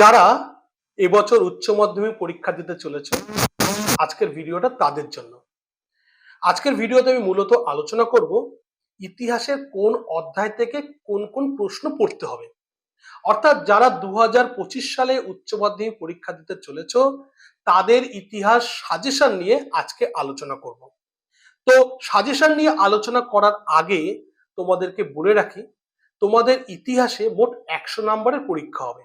যারা এবছর উচ্চ মাধ্যমিক পরীক্ষা দিতে চলেছে, আজকের ভিডিওটা তাদের জন্য। আজকের ভিডিওতে আমি মূলত আলোচনা করব ইতিহাসের কোন অধ্যায় থেকে কোন কোন প্রশ্ন পড়তে হবে। অর্থাৎ যারা দু হাজার পঁচিশ সালে উচ্চ মাধ্যমিক পরীক্ষা দিতে চলেছ, তাদের ইতিহাস সাজেশন নিয়ে আজকে আলোচনা করব। তো সাজেশন নিয়ে আলোচনা করার আগে তোমাদেরকে বলে রাখি, তোমাদের ইতিহাসে মোট একশো নম্বরের পরীক্ষা হবে।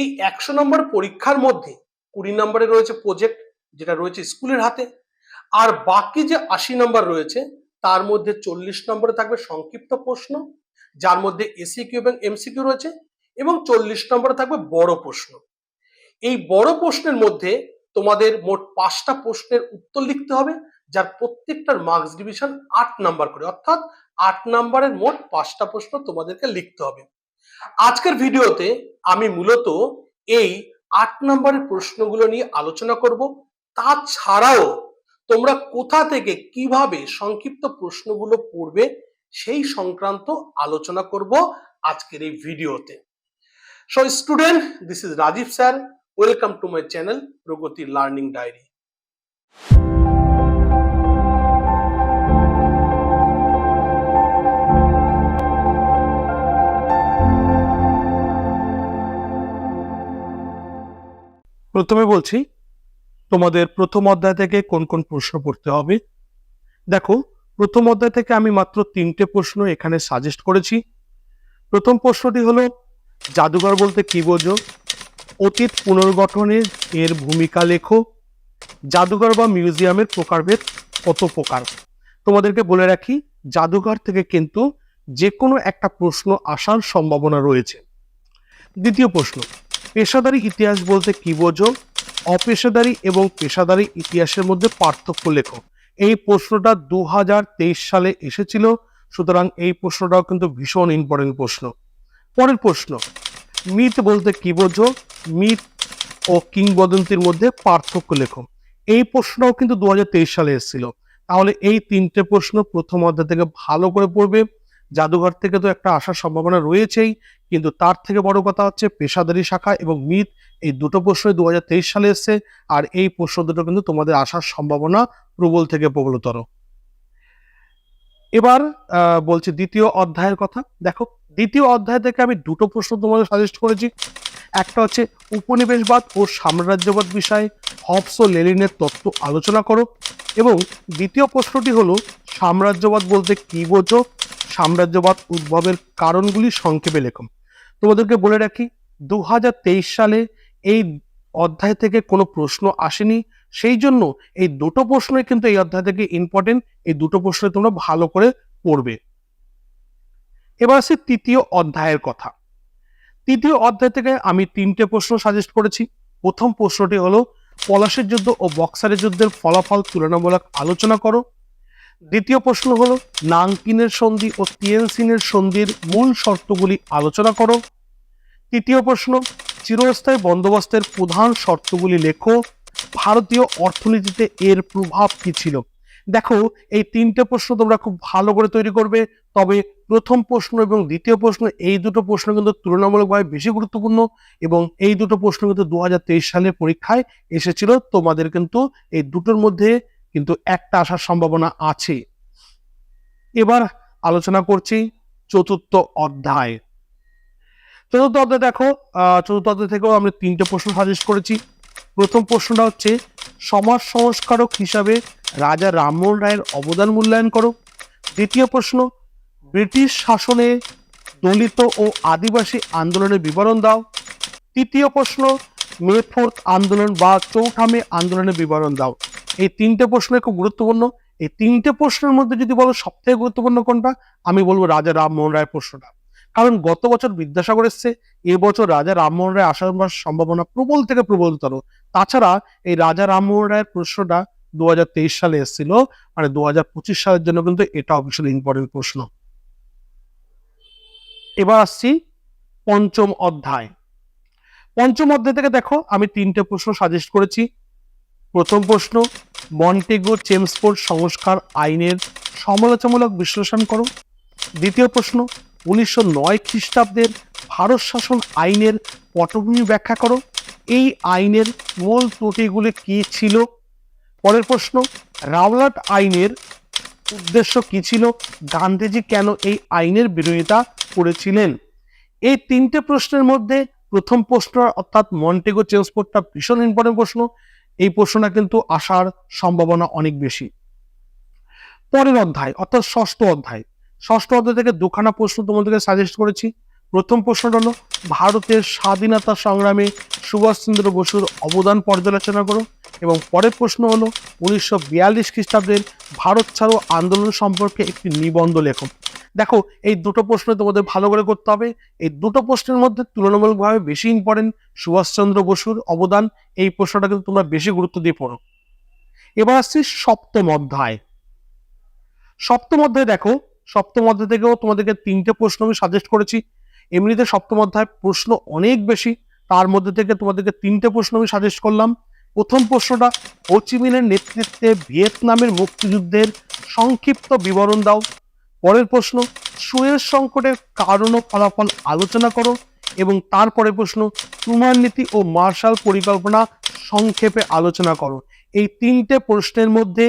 এই একশো নম্বর পরীক্ষার মধ্যে কুড়ি নম্বরে রয়েছে প্রজেক্ট যেটা রয়েছে স্কুলের হাতে, আর বাকি যে আশি নম্বর রয়েছে, তার মধ্যে চল্লিশ নম্বরে থাকবে সংক্ষিপ্ত প্রশ্ন, যার মধ্যে এসিকিউ এবং এমসিকিউ রয়েছে, এবং চল্লিশ নম্বরে থাকবে বড় প্রশ্ন। এই বড় প্রশ্নের মধ্যে তোমাদের মোট পাঁচটা প্রশ্নের উত্তর লিখতে হবে, যার প্রত্যেকটার মার্কস ডিভিশন আট নাম্বার করে, অর্থাৎ আট নাম্বারের মোট পাঁচটা প্রশ্ন তোমাদেরকে লিখতে হবে। আজকের ভিডিওতে আমি মূলত এই আট নম্বরের প্রশ্নগুলো নিয়ে আলোচনা করব। তাছাড়াও তোমরা কোথা থেকে কীভাবে সংক্ষিপ্ত প্রশ্নগুলো পড়বে সেই সংক্রান্ত আলোচনা করব আজকের এই ভিডিওতে। So student this is Rajib sir welcome to my channel Pragati learning diary প্রথমে বলছি, তোমাদের প্রথম অধ্যায় থেকে কোন কোন প্রশ্ন পড়তে হবে। দেখো, প্রথম অধ্যায় থেকে আমি মাত্র তিনটে প্রশ্ন এখানে সাজেস্ট করেছি। প্রথম প্রশ্নটি হলো, জাদুঘর বলতে কি বোঝো? অতীত পুনর্গঠনে এর ভূমিকা লেখো। জাদুঘর বা মিউজিয়ামের প্রকারভেদ কত প্রকার? তোমাদেরকে বলে রাখি, জাদুঘর থেকে কিন্তু যে কোনো একটা প্রশ্ন আসার সম্ভাবনা রয়েছে। দ্বিতীয় প্রশ্ন পেশাদারি ইতিহাস বলতে কি বোঝো? অপেশাদারি এবং পেশাদারি ইতিহাসের মধ্যে পার্থক্য লেখো। এই প্রশ্নটা দু সালে এসেছিল, সুতরাং এই প্রশ্নটাও কিন্তু ভীষণ ইম্পর্টেন্ট প্রশ্ন। পরের প্রশ্ন মিথ বলতে কি বোঝো? মিথ ও কিংবদন্তির মধ্যে পার্থক্য লেখো। এই প্রশ্নটাও কিন্তু দু হাজার তেইশ সালে এসেছিল। তাহলে এই তিনটে প্রশ্ন প্রথম অধ্যায় থেকে ভালো করে পড়বে। জাদুঘর থেকে তো একটা আসার সম্ভাবনা রয়েছেই, কিন্তু তার থেকে বড় কথা হচ্ছে পেশাদারি শাখা এবং মিথ এই দুটো প্রশ্নই দু সালে এসছে, আর এই প্রশ্ন দুটো কিন্তু তোমাদের আসার সম্ভাবনা প্রবল থেকে প্রবলতর। এবার বলছি দ্বিতীয় অধ্যায়ের কথা। দেখো, দ্বিতীয় অধ্যায় থেকে আমি দুটো প্রশ্ন তোমাদের সাজেস্ট করেছি। একটা হচ্ছে উপনিবেশবাদ ও সাম্রাজ্যবাদ বিষয়ে, হবস ও লেলিনের তত্ত্ব আলোচনা করো। এবং দ্বিতীয় প্রশ্নটি হলো, সাম্রাজ্যবাদ বলতে কি বোঝো? সাম্রাজ্যবাদ উদ্ভবের কারণগুলি সংক্ষেপে লেখম তোমাদেরকে বলে রাখি দু হাজার তেইশ সালে এই অধ্যায় থেকে কোনো প্রশ্ন আসেনি। সেই জন্য এই দুটো প্রশ্নই কিন্তু এই অধ্যায় থেকে ইম্পর্টেন্ট এই দুটো প্রশ্ন তোমরা ভালো করে পড়বে। এবার আসি তৃতীয় অধ্যায়ের কথা। তৃতীয় অধ্যায় থেকে আমি তিনটে প্রশ্ন সাজেস্ট করেছি। প্রথম প্রশ্নটি হলো পলাশের যুদ্ধ ও বক্সারের যুদ্ধের ফলাফল তুলনামূলক আলোচনা করো। দ্বিতীয় প্রশ্ন হলো নাংকিনের সন্ধি ও তিয়ানসিনের সন্ধির মূল শর্তগুলি আলোচনা করো। তৃতীয় প্রশ্ন, চিরস্থায়ী বন্দোবস্তের প্রধান শর্তগুলি লেখো। ভারতীয় অর্থনীতিতে এর প্রভাব কি ছিল? দেখো, এই তিনটে প্রশ্ন তোমরা খুব ভালো করে তৈরি করবে, তবে প্রথম প্রশ্ন এবং দ্বিতীয় প্রশ্ন, এই দুটো প্রশ্ন কিন্তু তুলনামূলকভাবে বেশি গুরুত্বপূর্ণ এবং এই দুটো প্রশ্ন কিন্তু দুহাজার তেইশ সালে পরীক্ষায় এসেছিল। তোমাদের কিন্তু এই দুটোর মধ্যে কিন্তু একটা আসার সম্ভাবনা আছে। এবার আলোচনা করছি চতুর্থ অধ্যায়। চতুর্থ অধ্যায় দেখো চতুর্থ অধ্যায় থেকেও আমরা তিনটে প্রশ্ন সাজেস্ট করেছি। প্রথম প্রশ্নটা হচ্ছে, সমাজ সংস্কারক হিসাবে রাজা রামমোহন রায়ের অবদান মূল্যায়ন করো। দ্বিতীয় প্রশ্ন ব্রিটিশ শাসনে দলিত ও আদিবাসী আন্দোলনের বিবরণ দাও। তৃতীয় প্রশ্ন মে ফোর্থ আন্দোলন বা চৌঠা মে আন্দোলনের বিবরণ দাও। এই তিনটে প্রশ্ন খুব গুরুত্বপূর্ণ। এই তিনটে প্রশ্নের মধ্যে যদি বলো সব থেকে গুরুত্বপূর্ণ কোনটা, আমি বলব রাজা রামমোহন রায়ের প্রশ্নটা। কারণ গত বছর বিদ্যাসাগর এসছে এবছর রাজা রামমোহন রায় আসার সম্ভাবনা প্রবল থেকে প্রবলতর। তাছাড়া এই রাজা রামমোহন রায়ের প্রশ্নটা দু হাজার তেইশ সালে এসেছিল মানে দু হাজার পঁচিশ সালের জন্য কিন্তু এটা অফিসিয়াল ইম্পর্টেন্ট প্রশ্ন। এবার আসছি পঞ্চম অধ্যায়। পঞ্চম অধ্যায় থেকে দেখো, আমি তিনটে প্রশ্ন সাজেস্ট করেছি। প্রথম প্রশ্ন, মন্টেগো চেমসফোর্ড সংস্কার আইনের সমালোচনামূলক বিশ্লেষণ করো। দ্বিতীয় প্রশ্ন, উনিশশো নয় খ্রিস্টাব্দের ভারত শাসন আইনের পটভূমি ব্যাখ্যা করো। এই আইনের মূল ত্রুটিগুলি কি ছিল? পরের প্রশ্ন, রাওলাট আইনের উদ্দেশ্য কি ছিল? গান্ধীজি কেন এই আইনের বিরোধিতা করেছিলেন? এই তিনটে প্রশ্নের মধ্যে প্রথম প্রশ্ন, অর্থাৎ মন্টেগো চেন্সপোর্টটা ভীষণ ইম্পর্টেন্ট প্রশ্ন। এই প্রশ্নটা কিন্তু আসার সম্ভাবনা অনেক বেশি। পরের অধ্যায়, অর্থাৎ ষষ্ঠ অধ্যায়। ষষ্ঠ অধ্যায় থেকে দুখানা প্রশ্ন তোমাদেরকে সাজেস্ট করেছি। প্রথম প্রশ্নটা হলো, ভারতের স্বাধীনতা সংগ্রামে সুভাষচন্দ্র বসুর অবদান পর্যালোচনা করো। এবং পরের প্রশ্ন হলো, উনিশশো বিয়াল্লিশ খ্রিস্টাব্দের ভারত ছাড়ো আন্দোলন সম্পর্কে একটি নিবন্ধ লেখো। দেখো, এই দুটো প্রশ্ন তোমাদের ভালো করে করতে হবে। এই দুটো প্রশ্নের মধ্যে তুলনামূলকভাবে বেশি ইম্পর্টেন্ট সুভাষচন্দ্র বসুর অবদান। এই প্রশ্নটা কিন্তু তোমরা বেশি গুরুত্ব দিয়ে পড়ো। এবার আসছি সপ্তম অধ্যায়। সপ্তম অধ্যায় দেখো, সপ্তম অধ্যায় থেকেও তোমাদেরকে তিনটে প্রশ্ন আমি সাজেস্ট করেছি। এমনিতে সপ্তম অধ্যায় প্রশ্ন অনেক বেশি, তার মধ্যে থেকে তোমাদেরকে তিনটে প্রশ্ন আমি সাজেস্ট করলাম। প্রথম প্রশ্নটা হোচিমিনের নেতৃত্বে ভিয়েতনামের মুক্তিযুদ্ধের সংক্ষিপ্ত বিবরণ দাও। পরের প্রশ্ন সুয়েজ সংকটের কারণ ও ফলাফল আলোচনা করো এবং তারপরে প্রশ্ন ট্রুমান নীতি ও মার্শাল পরিকল্পনা সংক্ষেপে আলোচনা করো। এই তিনটে প্রশ্নের মধ্যে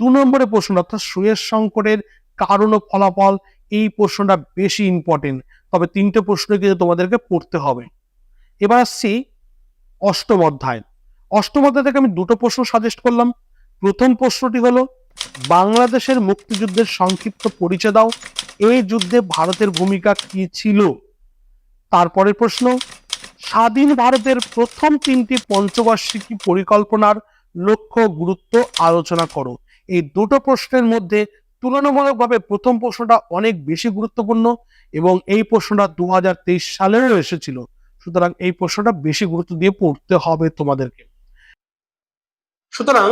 দু নম্বরে প্রশ্ন, অর্থাৎ সুয়েজ সংকটের কারণ ও ফলাফল, এই প্রশ্নটা বেশি ইম্পর্টেন্ট তবে তিনটে প্রশ্ন কিন্তু তোমাদেরকে পড়তে হবে। এবার আসছি অষ্টম অধ্যায়। অষ্টম অধ্যায় থেকে আমি দুটো প্রশ্ন সাজেস্ট করলাম। প্রথম প্রশ্নটি হলো, বাংলাদেশের মুক্তিযুদ্ধের সংক্ষিপ্ত পরিচয় দাও। এই যুদ্ধে ভারতের ভূমিকা কি ছিল? তারপরের প্রশ্ন, স্বাধীন ভারতের প্রথম তিনটি পঞ্চবার্ষিকী পরিকল্পনার লক্ষ্য গুরুত্ব আলোচনা করো। এই দুটো প্রশ্নের মধ্যে তুলনামূলকভাবে প্রথম প্রশ্নটা অনেক বেশি গুরুত্বপূর্ণ এবং এই প্রশ্নটা দু হাজার তেইশ সালেরও এসেছিল। সুতরাং এই প্রশ্নটা বেশি গুরুত্ব দিয়ে পড়তে হবে তোমাদেরকে। সুতরাং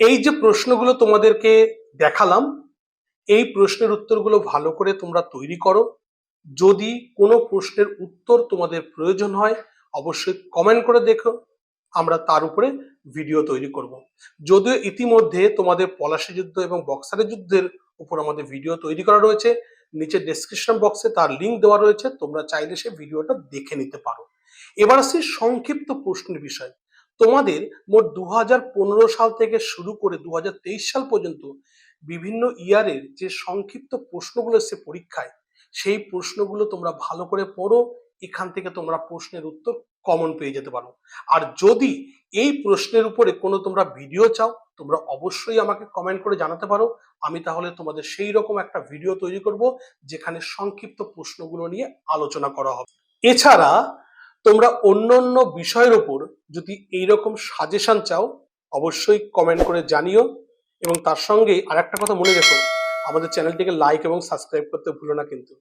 এই যে প্রশ্নগুলো তোমাদেরকে দেখালাম, এই প্রশ্নের উত্তরগুলো ভালো করে তোমরা তৈরি করো। যদি কোনো প্রশ্নের উত্তর তোমাদের প্রয়োজন হয়, অবশ্যই কমেন্ট করে দেখো, আমরা তার উপরে ভিডিও তৈরি করব। যদিও ইতিমধ্যে তোমাদের পলাশি যুদ্ধ এবং বক্সারের যুদ্ধের উপর আমাদের ভিডিও তৈরি করা রয়েছে, নিচে ডেসক্রিপশন বক্সে তার লিঙ্ক দেওয়া রয়েছে, তোমরা চাইলে সে ভিডিওটা দেখে নিতে পারো। এবার আসছি সংক্ষিপ্ত প্রশ্নের বিষয়। তোমাদের মোট দু হাজার পনেরো সাল থেকে শুরু করে দুহাজার তেইশ সাল পর্যন্ত বিভিন্ন ইয়ারের যে সংক্ষিপ্ত প্রশ্নগুলো এসছে পরীক্ষায়, সেই প্রশ্নগুলো তোমরা ভালো করে পড়ো, এখান থেকে তোমরা প্রশ্নের উত্তর কমন পেয়ে যেতে পারো। আর যদি এই প্রশ্নের উপরে কোনো তোমরা ভিডিও চাও, তোমরা অবশ্যই আমাকে কমেন্ট করে জানাতে পারো। আমি তাহলে তোমাদের সেই রকম একটা ভিডিও তৈরি করব, যেখানে সংক্ষিপ্ত প্রশ্নগুলো নিয়ে আলোচনা করা হবে। এছাড়া তোমরা অন্য অন্য বিষয়ের উপর যদি এইরকম সাজেশন চাও, অবশ্যই কমেন্ট করে জানিও। এবং তার সঙ্গে আর একটা কথা মনে রেখো, আমাদের চ্যানেলটিকে লাইক এবং সাবস্ক্রাইব করতে ভুলো না কিন্তু।